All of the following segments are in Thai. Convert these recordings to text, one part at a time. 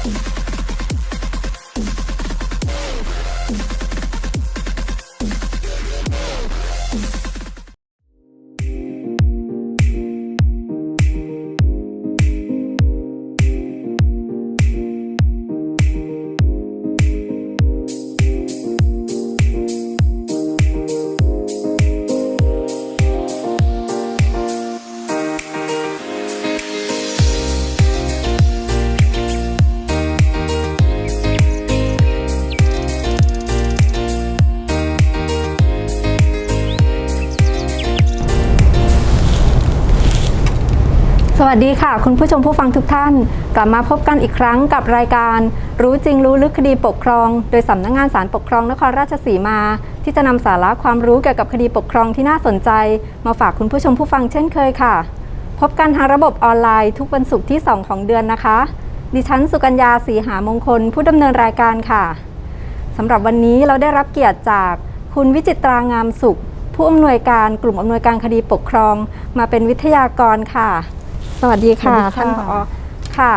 ส สดีค่ะ คุณผู้ชมผู้ฟังทุกท่าน กลับมาพบกันอีกครั้งกับรายการ รู้จริงรู้ลึกคดีปกครอง โดยสำนักงงานสารปกครองนครราชสีมา ที่จะนำสาระความรู้เกี่ยวกับคดีปกครองที่น่าสนใจ มาฝากคุณผู้ชมผู้ฟังเช่นเคยค่ะ พบกันทางระบบออนไลน์ทุกวันศุกร์ที่ 2 ของเดือนนะคะ ดิฉันสุกัญญาสีหามงคล ผู้ดำเนินรายการค่ะสำหรับวันนี้เราได้รับเกียรติจากคุณวิจิตรางามสุข ผู้อำนวยการกลุ่มอำนวยการคดีปกครอง มาเป็นวิทยากรค่ะ สวัสดีค่ะ สวัสดีค่ะ ท่านผอค่ะ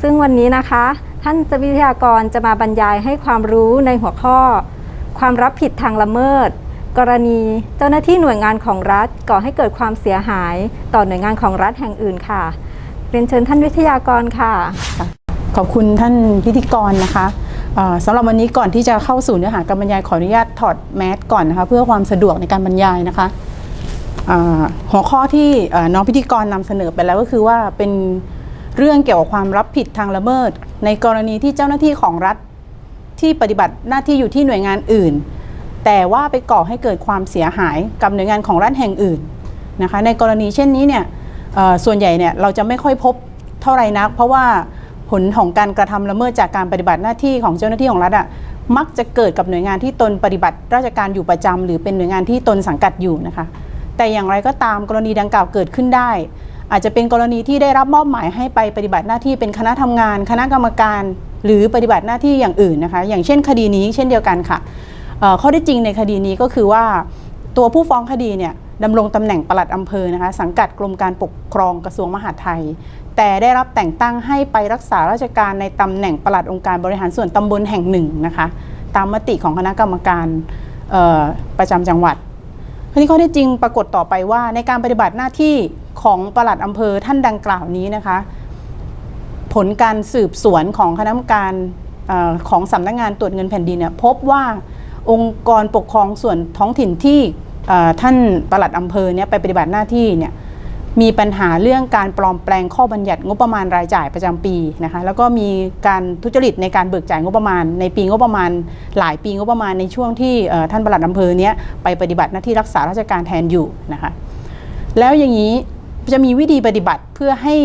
ซึ่งวันนี้นะคะ ท่านจะวิทยากรจะมาบรรยายให้ความรู้ในหัวข้อ ความรับผิดทางละเมิด กรณีเจ้าหน้าที่หน่วยงานของรัฐก่อให้เกิดความเสียหายต่อหน่วยงานของรัฐแห่งอื่นค่ะเรียนเชิญท่านวิทยากรค่ะ ขอบคุณท่านพิธีกรนะคะเอ่อสำหรับวันนี้ก่อนที่จะเข้าสู่เนื้อหาการบรรยายขออนุญาตถอดแมสก่อนนะคะ เพื่อความสะดวกในการบรรยายนะคะอ่า หัวข้อที่น้องพิธีกรนำเสนอไปแล้วก็คือว่าเป็นเรื่องเกี่ยวกับความรับผิดทางละเมิด ในกรณีที่เจ้าหน้าที่ของรัฐที่ปฏิบัติหน้าที่อยู่ที่หน่วยงานอื่น แต่ว่าไปก่อให้เกิดความเสียหายกับหน่วยงานของรัฐแห่งอื่นนะคะในกรณีเช่นนี้เนี่ยส่วนใหญ่เนี่ยเราจะไม่ค่อยพบเท่าไหร่นัก เพราะว่าผลของการกระทำละเมิดจากการปฏิบัติหน้าที่ของเจ้าหน้าที่ของรัฐอะมักจะเกิดกับหน่วยงานที่ตนปฏิบัติราชการอยู่ประจำหรือเป็นหน่วยงานที่ตนสังกัดอยู่นะคะ แต่อย่างไรก็ตามกรณีดังกล่าวเกิดขึ้นได้ อาจจะเป็นกรณีที่ได้รับมอบหมายให้ไปปฏิบัติหน้าที่เป็นคณะทำงาน คณะกรรมการ หรือปฏิบัติหน้าที่อย่างอื่นนะคะ อย่างเช่นคดีนี้เช่นเดียวกันค่ะข้อที่จริงในคดีนี้ก็คือว่า ตัวผู้ฟ้องคดีเนี่ยดำรงตำแหน่งปลัดอำเภอนะคะสังกัดกรมการปกครองกระทรวงมหาดไทย แต่ได้รับแต่งตั้งให้ไปรักษาราชการในตำแหน่งปลัดองค์การบริหารส่วนตำบลแห่งหนึ่งนะคะตามมติของคณะกรรมการประจำจังหวัด ทีนี้ข้อเท็จจริงปรากฏต่อไปว่า ในการปฏิบัติหน้าที่ของปลัดอำเภอท่านดังกล่าวนี้นะคะ ผลการสืบสวนของคณะกรรมการอของสำนักงานตรวจเงินแผ่นดินเนี่ยพบว่าองค์กรปกครองส่วนท้องถิ่นที่ท่านปลัดอำเภอเนี่ยไปปฏิบัติหน้าที่เนี่ย มีปัญหาเรื่องการปลอมแปลงข้อบัญญัติงบประมาณรายจ่ายประจำปีนะคะแล้วก็มีการทุจริตในการเบิกจ่ายงบประมาณ ในปีงบประมาณ หลายปีงบประมาณในช่วงที่ท่านปลัดอำเภอเนี้ยไปปฏิบัติหน้าที่รักษาราชการแทนอยู่นะคะแล้วอย่างนี้จะมีวิธีปฏิบัติเพื่อให้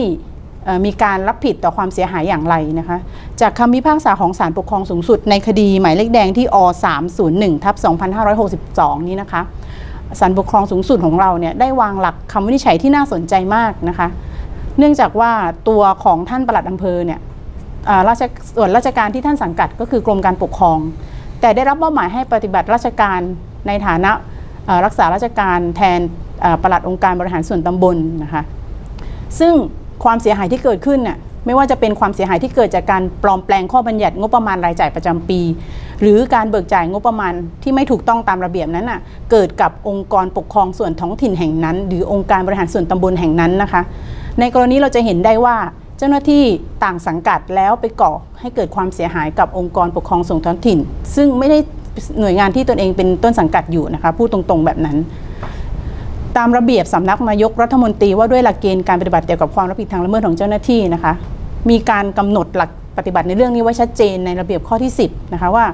มีการรับผิดต่อความเสียหายอย่างไรนะคะ จากคำพิพากษาของศาลปกครองสูงสุดในคดีหมายเลขแดงที่อ301ทับ2562 นี้นะคะ ศาลปกครองสูงสุดของเราเนี่ยได้วางหลักคำวินิจฉัยที่น่าสนใจมากนะคะ เนื่องจากว่าตัวของท่านปลัดอำเภอเนี่ยอ่าราชส่วนราชการที่ท่านสังกัดก็คือกรมการปกครอง แต่ได้รับมอบหมายให้ปฏิบัติราชการในฐานะรักษาราชการแทนปลัดองค์การบริหารส่วนตำบลนะคะซึ่งความเสียหายที่เกิดขึ้นน่ะ ไม่ว่าจะเป็นความเสียหายที่เกิดจากการปลอมแปลงข้อบัญญัติงบประมาณรายจ่ายประจำปี หรือการเบิกจ่ายงบประมาณที่ไม่ถูกต้องตามระเบียบนั้นน่ะเกิดกับองค์กรปกครองส่วนท้องถิ่นแห่งนั้น หรือองค์การบริหารส่วนตำบลแห่งนั้นนะคะ ในกรณีเราจะเห็นได้ว่าเจ้าหน้าที่ต่างสังกัดแล้วไปก่อให้เกิดความเสียหายกับองค์กรปกครองส่วนท้องถิ่น ซึ่งไม่ได้หน่วยงานที่ตนเองเป็นต้นสังกัดอยู่นะคะพูดตรงๆแบบนั้น ตามระเบียบสำนักนายกรัฐมนตรีว่าด้วยหลักเกณฑ์การปฏิบัติเกี่ยวกับความรับผิดทางละเมิดของเจ้าหน้าที่นะคะ มีการกำหนดหลักปฏิบัติในเรื่องนี้ไว้ชัดเจนในระเบียบข้อที่ 10 นะคะว่า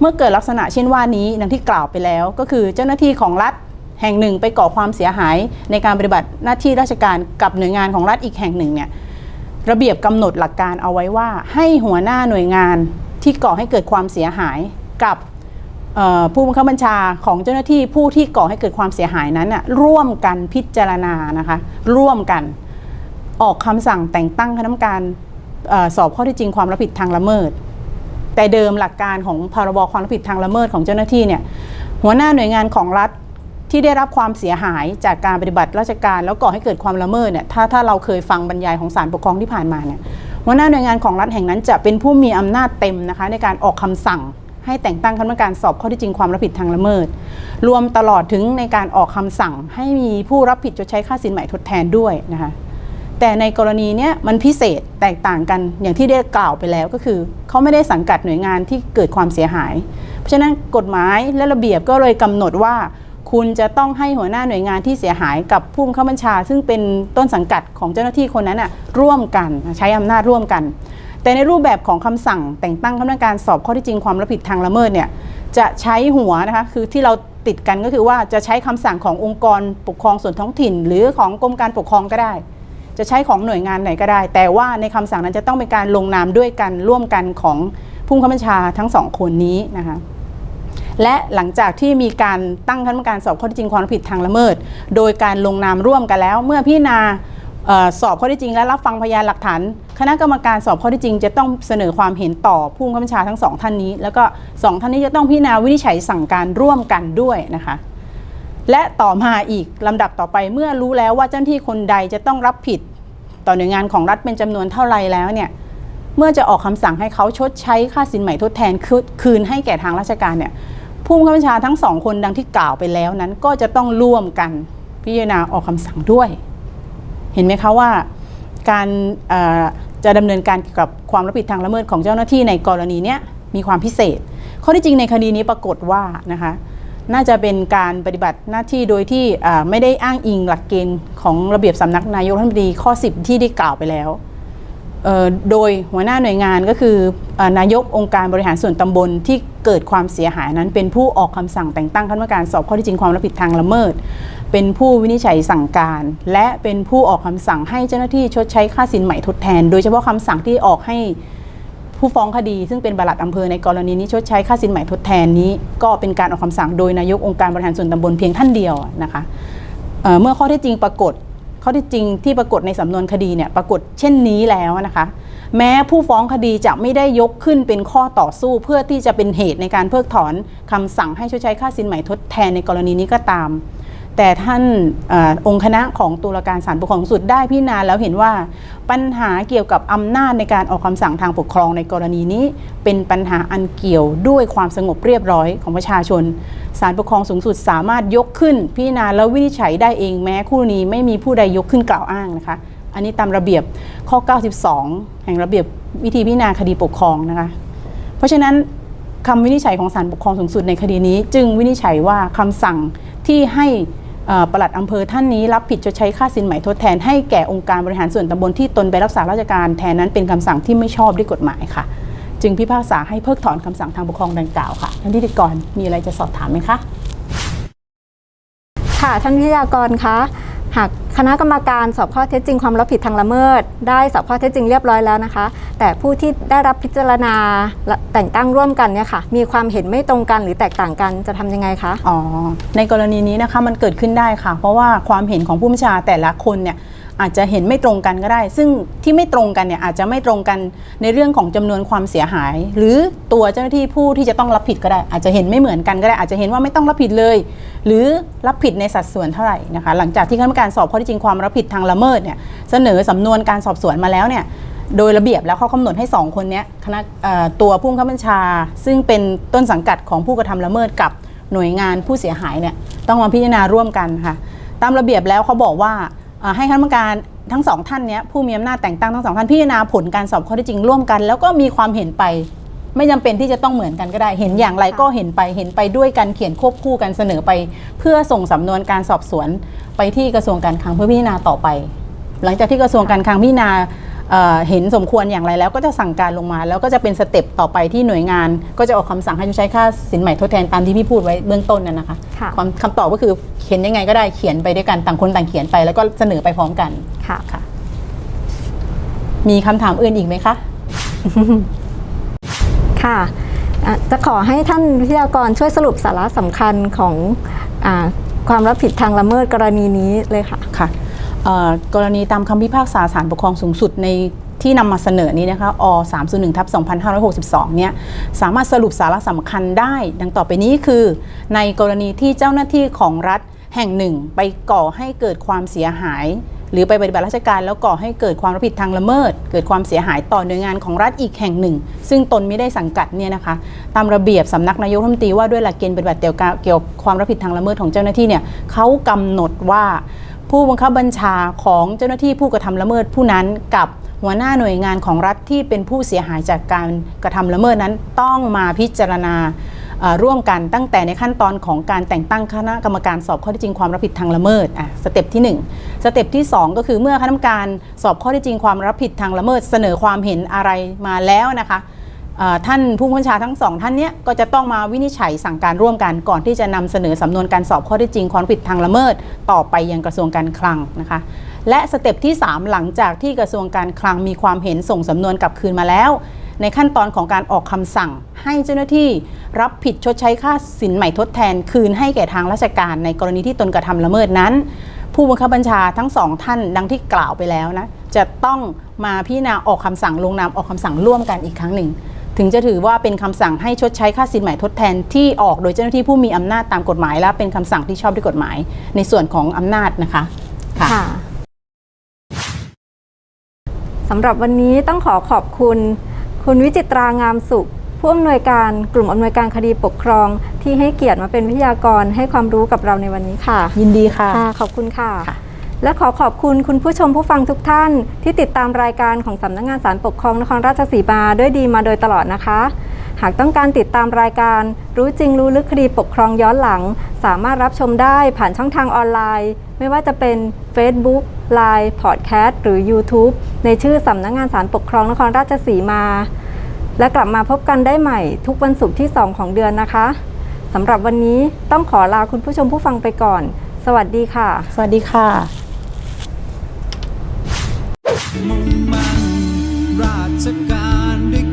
เมื่อเกิดลักษณะเช่นว่านี้ดังที่กล่าวไปแล้ว ก็คือเจ้าหน้าที่ของรัฐแห่งหนึ่งไปก่อความเสียหายในการปฏิบัติหน้าที่ราชการกับหน่วยงานของรัฐอีกแห่งหนึ่งเนี่ยระเบียบกำหนดหลักการเอาไว้ว่า ให้หัวหน้าหน่วยงานที่ก่อให้เกิดความเสียหายกับผู้บังคับบัญชาของเจ้าหน้าที่ผู้ที่ก่อให้เกิดความเสียหายนั้นน่ะร่วมกันพิจารณานะคะร่วมกัน ออกคำสั่งแต่งตั้งคณะกรรมการอสอบข้อเที่จริงความรับผิดทางละเมิด แต่เดิมหลักการของพรบความรับผิดทางละเมิดของเจ้าหน้าที่เนี่ยหัวหน้าหน่วยงานของรัฐที่ได้รับความเสียหายจากการปฏิบัติราชการแล้วก่อให้เกิดความละเมิดเนี่ยถ้าถ้าเราเคยฟังบรรยายของศาลปกครองที่ผ่านมาเนี่ยหัวหน้าหน่วยงานของรัฐแห่งนั้นจะเป็นผู้มีอำนาจเต็มนะคะในการออกคำสั่ง ให้แต่งตั้งคณะกรรมการสอบข้อเที่จริงความรับผิดทางละเมิด รวมตลอดถึงในการออกคำสั่งให้มีผู้รับผิดชดใช้ค่าสินใหม่ทดแทนด้วยนะคะ แต่ในกรณีเนี้ยมันพิเศษแตกต่างกันอย่างที่ได้กล่าวไปแล้วก็คือเขาไม่ได้สังกัดหน่วยงานที่เกิดความเสียหาย เพราะฉะนั้นกฎหมายและระเบียบก็เลยกำหนดว่า คุณจะต้องให้หัวหน้าหน่วยงานที่เสียหายกับผู้บังคับบัญชา ซึ่งเป็นต้นสังกัดของเจ้าหน้าที่คนนั้นน่ะร่วมกันใช้อำนาจร่วมกัน แต่ในรูปแบบของคำสั่งแต่งตั้งคณะกรรมการสอบข้อที่จริงความรับผิดทางละเมิดเนี่ยจะใช้หัวนะคะคือที่เราติดกันก็คือว่าจะใช้คำสั่งขององค์กรปกครองส่วนท้องถิ่น หรือของกรมการปกครองก็ได้ จะใช้ของหน่วยงานไหนก็ได้ แต่ว่าในคำสั่งนั้นจะต้องเป็นการลงนามด้วยกันร่วมกันของผู้บังคับบัญชาทั้งสองคนนี้นะคะและหลังจากที่มีการตั้งคณะกรรมการสอบข้อเท็จจริงความผิดทางละเมิด โดยการลงนามร่วมกันแล้ว เมื่อพิจารณาสอบข้อเท็จจริงและรับฟังพยานหลักฐาน คณะกรรมการสอบข้อเท็จจริง จะต้องเสนอความเห็นต่อผู้บังคับบัญชาทั้งสองท่านนี้ แล้วก็สองท่านนี้จะต้องพิจารณาวินิจฉัยสั่งการร่วมกันด้วยนะคะ และต่อมาอีกลำดับต่อไปเมื่อรู้แล้วว่าเจ้าหน้าที่คนใดจะต้องรับผิด ต่อหน่วยงานของรัฐเป็นจำนวนเท่าไรแล้วเนี่ยเมื่อจะออกคำสั่งให้เขาชดใช้ค่าสินใหม่ทดแทนคืคืนให้แก่ทางราชการเนี่ยผู้บังคับบัญชาทั้งสองคนดังที่กล่าวไปแล้วนั้นก็จะต้องร่วมกันพิจารณาออกคำสั่งด้วย เห็นไหมคะว่าการจะดำเนินการเกี่ยวกับความรับผิดทางละเมิดของเจ้าหน้าที่ในกรณีนี้มีความพิเศษ ข้อที่จริงในคดีนี้ปรากฏว่านะคะ น่าจะเป็นการปฏิบัติหน้าที่โดยที่ไม่ได้อ้างอิงหลักเกณฑ์ของระเบียบสำนักนายกรัฐมนตรีข้อ 10 ที่ได้กล่าวไปแล้ว โดยหัวหน้าหน่วยงานก็คืออนายกองค์การบริหารส่วนตำบลที่เกิดความเสียหายนั้น เป็นผู้ออกคำสั่งแต่งตั้งคณะกรรมการสอบข้อเที่จริงความรับผิดทางละเมิด เป็นผู้วินิจฉัยสั่งการ และเป็นผู้ออกคำสั่งให้เจ้าหน้าที่ชดใช้ค่าสินใหม่ทดแทน โดยเฉพาะคำสั่งที่ออกให้ ผู้ฟ้องคดีซึ่งเป็นบลัดอำเภอในกรณีนี้ชดใช้ค่าสินใหม่ทดแทนนี้ ก็เป็นการออกคำสั่งโดยนายกองค์การบริหารส่วนตำบลเพียงท่านเดียวนะคะเเมื่อข้อเท็จจริงปรากฏข้อเท็จจริงที่ปรากฏในสำนวนคดีเนี่ยปรากฏเช่นนี้แล้วนะคะ แม้ผู้ฟ้องคดีจะไม่ได้ยกขึ้นเป็นข้อต่อสู้เพื่อที่จะเป็นเหตุในการเพิกถอนคำสั่งให้ชดใช้ค่าสินใหม่ทดแทนในกรณีนี้ก็ตาม แต่ท่านอองค์คณะของตุลาการศาลปกครองสุดได้พิจารณาแล้วเห็นว่าปัญหาเกี่ยวกับอำนาจในการออกคำสั่งทางปกครองในกรณีนี้ เป็นปัญหาอันเกี่ยวด้วยความสงบเรียบร้อยของประชาชนศาลปกครองสูงสุดสามารถยกขึ้น พิจารณาแล้ววินิจฉัยได้เองแม้คู่นี้ไม่มีผู้ใดยกขึ้นกล่าวอ้างนะคะ อันนี้ตามระเบียบข้อ 92 แห่งระเบียบวิธีพิจารณาคดีปกครองนะคะเพราะฉะนั้นคำวินิจฉัยของศาลปกครองสูงสุดในคดีนี้ จึงวินิจฉัยว่าคำสั่งที่ให้ ปลัดอำเภอท่านนี้รับผิดชดใช้ค่าสินใหม่ทดแทนให้แก่องค์การบริหารส่วนตำบลที่ตนไปรักษาราชการแทนนั้นเป็นคำสั่งที่ไม่ชอบด้วยกฎหมายค่ะ จึงพิพากษาให้เพิกถอนคำสั่งทางปกครองดังกล่าวค่ะท่านทิติกรมีอะไรจะสอบถามไหมคะค่ะท่านวิทยากรคะ หากคณะกรรมการสอบข้อเท็จจริงความรับผิดทางละเมิด ได้สอบข้อเท็จจริงเรียบร้อยแล้วนะคะ แต่ผู้ที่ได้รับพิจารณาแต่งตั้งร่วมกันเนี่ยค่ะ มีความเห็นไม่ตรงกันหรือแตกต่างกันจะทำยังไงคะอ๋อในกรณีนี้นะคะมันเกิดขึ้นได้ค่ะ เพราะว่าความเห็นของผู้บัญชาแต่ละคนเนี่ย อาจจะเห็นไม่ตรงกันก็ได้ ซึ่งที่ไม่ตรงกันเนี่ยอาจจะไม่ตรงกันในเรื่องของจำนวนความเสียหาย หรือตัวเจ้าหน้าที่ผู้ที่จะต้องรับผิดก็ได้ อาจจะเห็นไม่เหมือนกันก็ได้ อาจจะเห็นว่าไม่ต้องรับผิดเลย หรือรับผิดในสัดส่วนเท่าไหร่นะคะหลังจากที่คณะกรรมการสอบข้อท็จจริงความรับผิดทางละเมิดเนี่ยเสนอสำนวนการสอบสวนมาแล้วเนี่ยโดยระเบียบแล้วเขากำหนดให้ 2 คนเนี้ยคณะตัวผู้บังคับบัญชา ซึ่งเป็นต้นสังกัดของผู้กระทำละเมิดกับหน่วยงานผู้เสียหายเนี่ยต้องมาพิจารณาร่วมกันค่ะตามระเบียบแล้วเขาบอกว่า ให้คณะกรรมการทั้งสองท่านเนี้ยผู้มีอำนาจแต่งตั้งทั้งสองท่านพิจารณาผลการสอบข้อเท็จจริงร่วมกัน แล้วก็มีความเห็นไป ไม่จำเป็นที่จะต้องเหมือนกันก็ได้ เห็นอย่างไรก็เห็นไปเห็นไปด้วยกันเขียนควบคู่กันเสนอไป เพื่อส่งสำนวนการสอบสวนไปที่กระทรวงการคลังเพื่อพิจารณาต่อไป หลังจากที่กระทรวงการคลังพิจารณา เอ่อเห็นสมควรอย่างไรแล้วก็จะสั่งการลงมา แล้วก็จะเป็นสเต็ปต่อไปที่หน่วยงาน ก็จะออกคำสั่งให้ชดใช้ค่าสินใหม่ทดแทนตามที่พี่พูดไว้เบื้องต้นนั่นนะคะค่ะความคำตอบก็คือเขียนยังไงก็ได้เขียนไปด้วยกันต่างคนต่างเขียนไป แล้วก็เสนอไปพร้อมกันค่ะค่ะ มีคำถามอื่นอีกไหมคะค่ะอะจะขอให้ท่านวิทยากรช่วยสรุปสาระสำคัญของอาความรับผิดทางละเมิดกรณีนี้เลยค่ะค่ะเอ่อ กรณีตามคำพิพากษาศาลปกครองสูงสุดในที่นำมาเสนอนี้นะคะอ301ทับ2562 เนี่ย สามารถสรุปสาระสำคัญได้ ดังต่อไปนี้คือ ในกรณีที่เจ้าหน้าที่ของรัฐแห่งหนึ่ง ไปก่อให้เกิดความเสียหาย หรือไปปฏิบัติราชการแล้วก่อให้เกิดความรับผิดทางละเมิด เกิดความเสียหายต่อหน่วยงานของรัฐอีกแห่งหนึ่ง ซึ่งตนไม่ได้สังกัดเนี่ยนะคะ ตามระเบียบสำนักนายกรัฐมนตรีว่าด้วยหลักเกณฑ์ปฏิบัติเกี่ยวกับเกี่ยวกับความรับผิดทางละเมิดของเจ้าหน้าที่เนี่ยเขากำหนดว่า ผู้บังคับบัญชาของเจ้าหน้าที่ผู้กระทำละเมิดผู้นั้นกับหัวหน้าหน่วยงานของรัฐที่เป็นผู้เสียหายจากการกระทำละเมิดนั้นต้องมาพิจารณาร่วมกันตั้งแต่ในขั้นตอนของการแต่งตั้งคณะกรรมการสอบข้อเท็จจริงความรับผิดทางละเมิดอะสเต็ปที่ 1 สเต็ปที่ 2 ก็คือเมื่อคณะกรรมการสอบข้อเท็จจริงความรับผิดทางละเมิด เสนอความเห็นอะไรมาแล้วนะคะ ท่านผู้บัญชาทั้งสองท่านเนี้ยก็จะต้องมาวินิจฉัยสั่งการร่วมกันก่อนที่จะนำเสนอสำนวนการสอบข้อเท็จจริงความผิดทางละเมิด ต่อไปยังกระทรวงการคลังนะคะ และสเต็ปที่ 3 หลังจากที่กระทรวงการคลังมีความเห็นส่งสำนวนกลับคืนมาแล้ว ในขั้นตอนของการออกคำสั่ง ให้เจ้าหน้าที่รับผิดชดใช้ค่าสินใหม่ทดแทน คืนให้แก่ทางราชการ ในกรณีที่ตนกระทำละเมิดนั้น ผู้บังคับบัญชาทั้งสองท่านดังที่กล่าวไปแล้วนะจะต้องมาพิจารณาออกคำสั่งลงนามออกคำสั่งร่วมกันอีกครั้งหนึ่ง ถึงจะถือว่าเป็นคำสั่งให้ชดใช้ค่าสินใหม่ทดแทนที่ออกโดยเจ้าหน้าที่ผู้มีอำนาจตามกฎหมาย และเป็นคำสั่งที่ชอบด้วยกฎหมาย ในส่วนของอำนาจนะคะค่ะค่ะสำหรับวันนี้ต้องขอขอบคุณ คุณวิจิตรางามสุข ผู้อำนวยการกลุ่มอำนวยการคดีปกครอง ที่ให้เกียรติมาเป็นวิทยากรให้ความรู้กับเราในวันนี้ค่ะ ยินดีค่ะค่ะขอบคุณค่ะค่ะ และขอขอบคุณคุณผู้ชมผู้ฟังทุกท่าน ที่ติดตามรายการของสำนักงานสารปกครองนครราชสีมาด้วยดีมาโดยตลอดนะคะ หากต้องการติดตามรายการ รู้จริงรู้ลึกคดีปกครองย้อนหลัง สามารถรับชมได้ผ่านช่องทางออนไลน์ ไม่ว่าจะเป็น Facebook Line Podcast หรือ YouTube ในชื่อสำนักงานสารปกครองนครราชสีมา และกลับมาพบกันได้ใหม่ ทุกวันศุกร์ที่ 2 ของเดือนนะคะสำหรับวันนี้ต้องขอลาคุณผู้ชมผู้ฟังไปก่อน สวัสดีค่ะ สวัสดีค่ะ มุ่งมั่นราชการด้วย